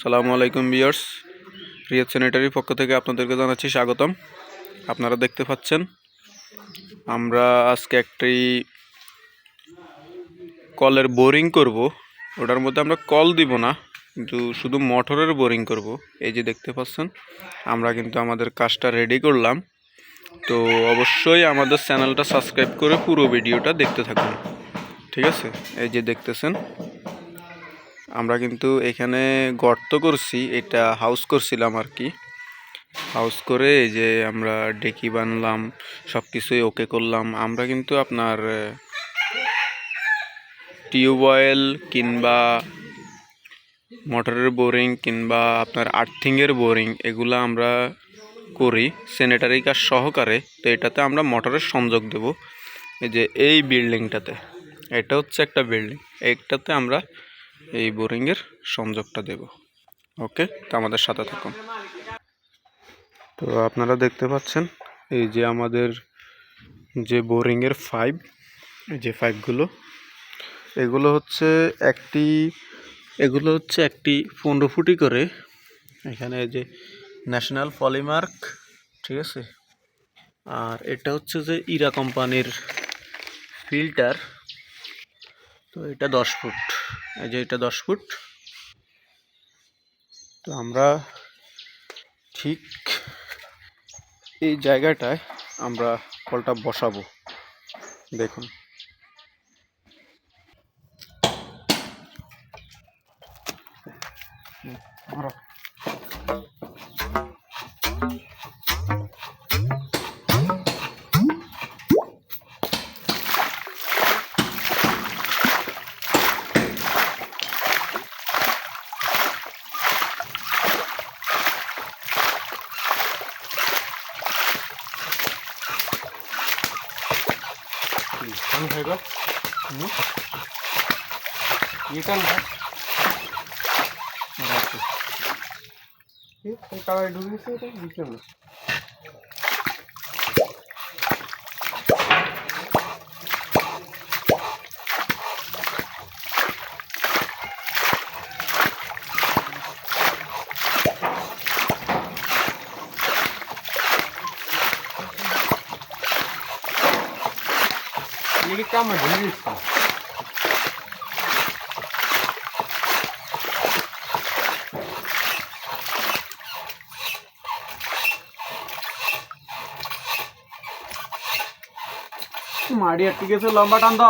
সালামু আলাইকুম বিয়ার্স রিয়াদ স্যানিটারির পক্ষ থেকে আপনাদেরকে জানাচ্ছি স্বাগতম। আপনারা দেখতে পাচ্ছেন, আমরা আজকে একটি কলের বোরিং করব। ওটার মধ্যে আমরা কল দিব না, কিন্তু শুধু মোটরের বোরিং করব। এই যে দেখতে পাচ্ছেন, আমরা কিন্তু আমাদের কাজটা রেডি করলাম। তো অবশ্যই আমাদের চ্যানেলটা সাবস্ক্রাইব করে পুরো ভিডিওটা দেখতে থাকুন। ঠিক আছে? এই যে দেখতেছেন আমরা কিন্তু এখানে গর্ত করছি, এটা হাউস করছিলাম আর কি। হাউস করে যে আমরা ডেকি বানলাম সব কিছুই ওকে করলাম। আমরা কিন্তু আপনার টিউবওয়েল কিংবা মোটরের বোরিং কিংবা আপনার আর্থিংয়ের বোরিং এগুলো আমরা করি স্যানিটারি কাজ সহকারে। তো এটাতে আমরা মোটরের সংযোগ দেব। এই যে এই বিল্ডিংটাতে এটা হচ্ছে একটা বিল্ডিং এইটাতে আমরা এই বোরিংয়ের সংযোগটা দেব। ওকে? তো আমাদের সাথে থাকুন। তো আপনারা দেখতে পাচ্ছেন, এই যে আমাদের যে বোরিংয়ের পাইপ এই যে পাইপগুলো এগুলো হচ্ছে একটি, এগুলো হচ্ছে একটি পনেরো ফুটি করে, এখানে যে ন্যাশনাল পলিমার্ক ঠিক আছে? আর এটা হচ্ছে যে ইরা কোম্পানির ফিল্টার তো এটা দশ ফুট। এই যে এটা দশ ফুট তো আমরা ঠিক এই জায়গাটায় আমরা কলটা বসাবো দেখুন ধরো। আমি খাইবা রিটার্ন ভাই টাকায় ঢুকেছে এটা বুঝলাম मेरी काम है भूल इसका माड़ी अट्टी से लंबा टांदा?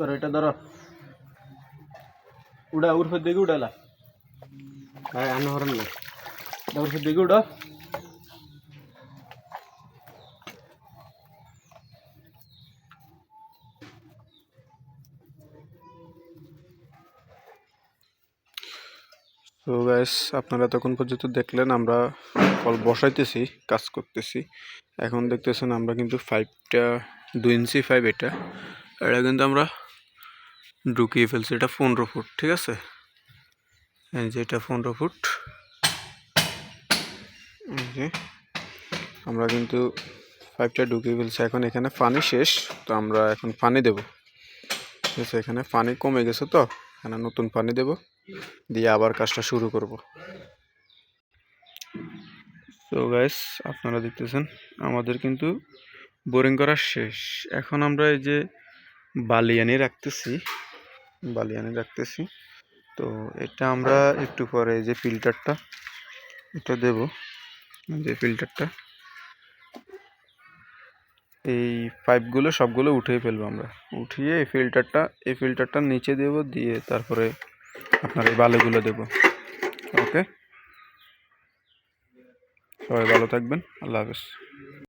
ধরো এটা ধরো। উড়া উর্ফে দিকে উড়ালা। আরে আনো হরন না। উর্ফে দিকে উড়ো। তো গাইস আপনারা তখন পর্যন্ত দেখলেন আমরা কল বসাইতেছি কাজ করতেছি। এখন দেখতেছেন আমরা কিন্তু ফাইভটা দুই ইঞ্চি ফাইভ এটা। এটা কিন্তু আমরা ঢুকিয়ে ফেলছে, এটা পনেরো ফুট, ঠিক আছে? যে এটা পনেরো ফুট। আমরা কিন্তু পাইপটা ঢুকিয়ে ফেলছি। এখন এখানে পানি শেষ, তো আমরা এখন পানি দেব। ঠিক আছে, এখানে পানি কমে গেছে তো, এখানে নতুন পানি দেব, দিয়ে আবার কাজটা শুরু করব। তো গাইস আপনারা দেখতেছেন, আমাদের কিন্তু বোরিং করা শেষ। এখন আমরা এই যে বালি বালিয়ানি রাখতেছি। বালিয়ানি রাখতেছি। তো এটা আমরা একটু পরে এই যে ফিল্টারটা এটা দেব। যে ফিল্টারটা এই পাইপগুলো সবগুলো উঠিয়ে ফেলব আমরা। উঠিয়ে এই ফিল্টারটা এই ফিল্টারটা নিচে দেব দিয়ে তারপরে আপনার এই বালুগুলো দেব। ওকে? সবাই ভালো থাকবেন। আল্লাহ হাফেজ।